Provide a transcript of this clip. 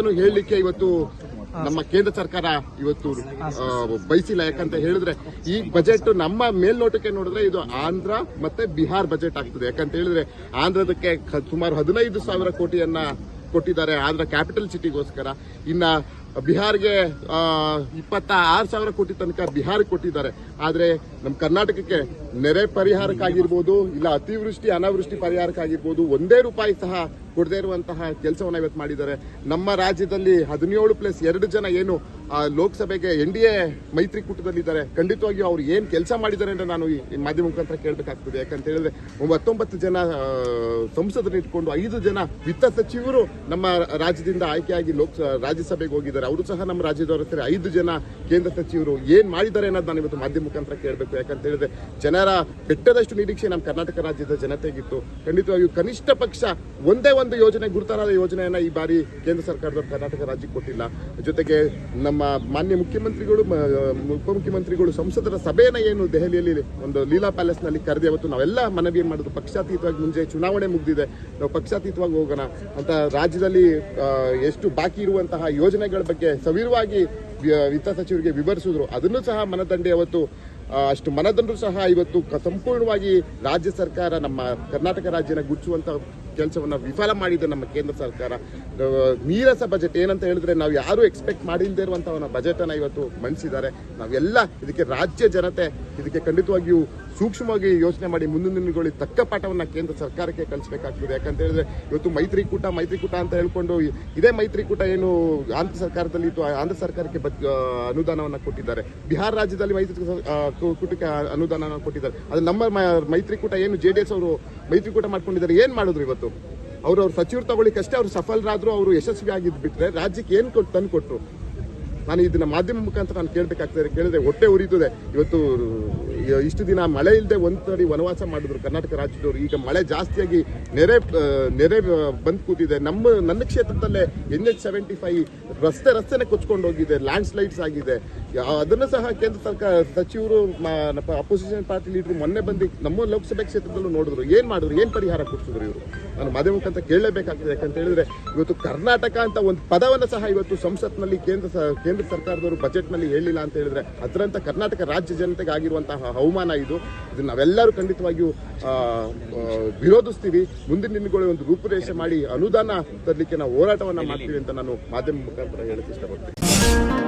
ಮಾತನ್ನು ಹೇಳಲಿಕ್ಕೆ ಇವತ್ತು ನಮ್ಮ ಕೇಂದ್ರ ಸರ್ಕಾರ ಇವತ್ತು ಬಯಸಿಲ್ಲ. ಯಾಕಂತ ಹೇಳಿದ್ರೆ, ಈ ಬಜೆಟ್ ನಮ್ಮ ಮೇಲ್ನೋಟಕ್ಕೆ ನೋಡಿದ್ರೆ ಇದು ಆಂಧ್ರ ಮತ್ತೆ ಬಿಹಾರ್ ಬಜೆಟ್ ಆಗ್ತದೆ. ಯಾಕಂತ ಹೇಳಿದ್ರೆ, ಆಂಧ್ರದಕ್ಕೆ ಸುಮಾರು ಹದಿನೈದು ಸಾವಿರ ಕೋಟಿಯನ್ನ ಕೊಟ್ಟಿದ್ದಾರೆ ಆಂಧ್ರ ಕ್ಯಾಪಿಟಲ್ ಸಿಟಿಗೋಸ್ಕರ ಇನ್ನ ಬಿಹಾರ್ಗೆ ಇಪ್ಪತ್ತ ಆರು ಸಾವಿರ ಕೋಟಿ ತನಕ ಬಿಹಾರ್ ಕೊಟ್ಟಿದ್ದಾರೆ. ಆದ್ರೆ ನಮ್ಮ ಕರ್ನಾಟಕಕ್ಕೆ ನೆರೆ ಪರಿಹಾರಕ್ಕಾಗಿರ್ಬೋದು, ಇಲ್ಲ ಅತಿವೃಷ್ಟಿ, ಅನಾವೃಷ್ಟಿ ಪರಿಹಾರಕ್ಕಾಗಿರ್ಬೋದು, ಒಂದೇ ರೂಪಾಯಿ ಸಹ ಕೊಡದೇ ಇರುವಂತಹ ಕೆಲಸವನ್ನ ಇವತ್ತು ಮಾಡಿದ್ದಾರೆ. ನಮ್ಮ ರಾಜ್ಯದಲ್ಲಿ ಹದಿನೇಳು ಪ್ಲಸ್ ಎರಡು ಜನ ಏನು ಲೋಕಸಭೆಗೆ ಎನ್ ಡಿ ಎ ಮೈತ್ರಿಕೂಟದಲ್ಲಿದ್ದಾರೆ. ಖಂಡಿತವಾಗಿಯೂ ಅವ್ರು ಏನು ಕೆಲಸ ಮಾಡಿದ್ದಾರೆ ಅಂತ ನಾನು ಈ ಮಾಧ್ಯಮ ಮುಖಾಂತರ ಕೇಳಬೇಕಾಗ್ತದೆ. ಯಾಕಂತ ಹೇಳಿದ್ರೆ ಹತ್ತೊಂಬತ್ತು ಜನ ಸಂಸದರು ಇಟ್ಕೊಂಡು ಐದು ಜನ ವಿತ್ತ ಸಚಿವರು ನಮ್ಮ ರಾಜ್ಯದಿಂದ ಆಯ್ಕೆಯಾಗಿ ಲೋಕ ರಾಜ್ಯಸಭೆಗೆ ಹೋಗಿದ್ದಾರೆ. ಅವರು ಸಹ ನಮ್ಮ ರಾಜ್ಯದವರು ಹತ್ರ ಐದು ಜನ ಕೇಂದ್ರ ಸಚಿವರು ಏನ್ ಮಾಡಿದ್ದಾರೆ ಅನ್ನೋದು ನಾನು ಇವತ್ತು ಮಾಧ್ಯಮ ಮುಖಾಂತರ ಕೇಳಬೇಕು. ಯಾಕಂತ ಹೇಳಿದ್ರೆ ಜನರ ಬೆಟ್ಟದಷ್ಟು ನಿರೀಕ್ಷೆ ನಮ್ಮ ಕರ್ನಾಟಕ ರಾಜ್ಯದ ಜನತೆಗಿತ್ತು. ಖಂಡಿತವಾಗಿಯೂ ಕನಿಷ್ಠ ಪಕ್ಷ ಒಂದೇ ಒಂದು ಯೋಜನೆ, ಗುರುತರಾದ ಯೋಜನೆಯನ್ನ ಈ ಬಾರಿ ಕೇಂದ್ರ ಸರ್ಕಾರದವರು ಕರ್ನಾಟಕ ರಾಜ್ಯಕ್ಕೆ ಕೊಟ್ಟಿಲ್ಲ. ಜೊತೆಗೆ ನಮ್ಮ ಮಾನ್ಯ ಮುಖ್ಯಮಂತ್ರಿಗಳು ಉಪಮುಖ್ಯಮಂತ್ರಿಗಳು, ಸಂಸದರ ಸಭೆಯನ್ನು ಏನು ದೆಹಲಿಯಲ್ಲಿ ಒಂದು ಲೀಲಾ ಪ್ಯಾಲೇಸ್ನಲ್ಲಿ ಕರೆದಿ ಅವತ್ತು ನಾವೆಲ್ಲ ಮನವಿ ಮಾಡೋದು ಪಕ್ಷಾತೀತವಾಗಿ ಮುಂಜೆ ಚುನಾವಣೆ ಮುಗಿದಿದೆ. ನಾವು ಪಕ್ಷಾತೀತವಾಗಿ ಹೋಗೋಣ ಅಂತ ರಾಜ್ಯದಲ್ಲಿ ಎಷ್ಟು ಬಾಕಿ ಇರುವಂತಹ ಯೋಜನೆಗಳ ಬಗ್ಗೆ ಸವಿರವಾಗಿ ವಿತ್ತ ಸಚಿವರಿಗೆ ವಿವರಿಸಿದ್ರು. ಅದನ್ನು ಸಹ ಮನದಂಡೆ ಅವತ್ತು ಅಷ್ಟು ಮನದಂಡರು ಸಹ ಇವತ್ತು ಸಂಪೂರ್ಣವಾಗಿ ರಾಜ್ಯ ಸರ್ಕಾರ ನಮ್ಮ ಕರ್ನಾಟಕ ರಾಜ್ಯನ ಗುಚ್ಚುವಂತ ಕೆಲಸವನ್ನು ವಿಫಲ ಮಾಡಿದೆ ನಮ್ಮ ಕೇಂದ್ರ ಸರ್ಕಾರ. ನೀರಸ ಬಜೆಟ್ ಏನಂತ ಹೇಳಿದ್ರೆ ನಾವು ಯಾರು ಎಕ್ಸ್ಪೆಕ್ಟ್ ಮಾಡಿಲ್ಲದೆ ಬಜೆಟ್ ಅನ್ನ ಇವತ್ತು ಮಂಡಿಸಿದ್ದಾರೆ. ನಾವೆಲ್ಲ ಇದಕ್ಕೆ ರಾಜ್ಯ ಜನತೆ ಇದಕ್ಕೆ ಖಂಡಿತವಾಗಿಯೂ ಸೂಕ್ಷ್ಮವಾಗಿ ಯೋಚನೆ ಮಾಡಿ ಮುಂದಿನ ದಿನಗಳಲ್ಲಿ ತಕ್ಕ ಪಾಠವನ್ನು ಕೇಂದ್ರ ಸರ್ಕಾರಕ್ಕೆ ಕಲಿಸಬೇಕಾಗ್ತದೆ. ಯಾಕಂತ ಹೇಳಿದ್ರೆ ಇವತ್ತು ಮೈತ್ರಿಕೂಟ ಮೈತ್ರಿಕೂಟ ಅಂತ ಹೇಳ್ಕೊಂಡು ಇದೇ ಮೈತ್ರಿಕೂಟ ಏನು ಆಂಧ್ರ ಸರ್ಕಾರದಲ್ಲಿ ಇತ್ತು, ಆಂಧ್ರ ಸರ್ಕಾರಕ್ಕೆ ಬದ್- ಅನುದಾನವನ್ನ ಕೊಟ್ಟಿದ್ದಾರೆ. ಬಿಹಾರ ರಾಜ್ಯದಲ್ಲಿ ಮೈತ್ರಿ ಕೂಟಕ್ಕೆ ಅನುದಾನವನ್ನು ಕೊಟ್ಟಿದ್ದಾರೆ. ಅದು ನಮ್ಮ ಮೈತ್ರಿಕೂಟ ಏನು ಜೆ ಡಿ ಎಸ್ ಅವರು ಮೈತ್ರಿಕೂಟ ಮಾಡ್ಕೊಂಡಿದ್ದಾರೆ. ಏನು ಮಾಡಿದ್ರು ಇವತ್ತು? ಅವರು ಅವ್ರ ಸಚಿವರು ತಗೊಳ್ಳಿಕ್ಕಷ್ಟೇ ಅವ್ರು ಸಫಲರಾದ್ರು, ಅವರು ಯಶಸ್ವಿ ಆಗಿದ್ದು ಬಿಟ್ರೆ ರಾಜ್ಯಕ್ಕೆ ಏನು ಕೊಟ್ಟು ತಂದು ಕೊಟ್ರು ನಾನು ಇದನ್ನ ಮಾಧ್ಯಮ ಮುಖಾಂತರ ನಾನು ಕೇಳಬೇಕಾಗ್ತದೆ ಕೇಳಿದೆ ಹೊಟ್ಟೆ ಉರಿತದೆ. ಇವತ್ತು ಇಷ್ಟು ದಿನ ಮಳೆ ಇಲ್ಲದೆ ಒಂದು ತಡಿ ವನವಾಸ ಮಾಡಿದ್ರು ಕರ್ನಾಟಕ ರಾಜ್ಯದವರು. ಈಗ ಮಳೆ ಜಾಸ್ತಿಯಾಗಿ ನೆರೆ ನೆರೆ ಬಂದು ಕೂತಿದೆ. ನಮ್ಮ, ನನ್ನ ಕ್ಷೇತ್ರದಲ್ಲೇ ಎನ್ ಎಚ್ ಸೆವೆಂಟಿ ಫೈವ್ ರಸ್ತೆ, ರಸ್ತೆನೇ ಕೊಚ್ಕೊಂಡು ಹೋಗಿದೆ ಲ್ಯಾಂಡ್ ಸ್ಲೈಡ್ಸ್ ಆಗಿದೆ. ಅದನ್ನು ಸಹ ಕೇಂದ್ರ ಸರ್ಕಾರ ಸಚಿವರು ಅಪೋಸಿಷನ್ ಪಾರ್ಟಿ ಲೀಡರ್ ಮೊನ್ನೆ ಬಂದು ನಮ್ಮ ಲೋಕಸಭೆ ಕ್ಷೇತ್ರದಲ್ಲೂ ನೋಡಿದ್ರು. ಏನು ಮಾಡಿದ್ರು? ಏನು ಪರಿಹಾರ ಕೊಡ್ಸಿದ್ರು ಇವರು? ನಾನು ಮಾಧ್ಯಮ ಅಂತ ಕೇಳಲೇಬೇಕಾಗ್ತದೆ. ಯಾಕಂತ ಹೇಳಿದ್ರೆ ಇವತ್ತು ಕರ್ನಾಟಕ ಅಂತ ಒಂದು ಪದವನ್ನು ಸಹ ಇವತ್ತು ಸಂಸತ್ನಲ್ಲಿ ಕೇಂದ್ರ ಕೇಂದ್ರ ಸರ್ಕಾರದವರು ಬಜೆಟ್ನಲ್ಲಿ ಹೇಳಿಲ್ಲ ಅಂತ ಹೇಳಿದ್ರೆ ಅದರಂತ ಕರ್ನಾಟಕ ರಾಜ್ಯ ಜನತೆಗೆ ಆಗಿರುವಂತಹ ಅವಮಾನ ಇದು. ಇದನ್ನು ನಾವೆಲ್ಲರೂ ಖಂಡಿತವಾಗಿಯೂ ವಿರೋಧಿಸ್ತೀವಿ. ಮುಂದಿನ ದಿನಗಳು ಒಂದು ರೂಪುರೇಷೆ ಮಾಡಿ ಅನುದಾನ ತರಲಿಕ್ಕೆ ನಾವು ಹೋರಾಟವನ್ನು ಮಾಡ್ತೀವಿ ಅಂತ ನಾನು ಮಾಧ್ಯಮ ಮುಖಾಂತರ ಹೇಳಕ್ಕೆ ಇಷ್ಟಪಡ್ತೀನಿ.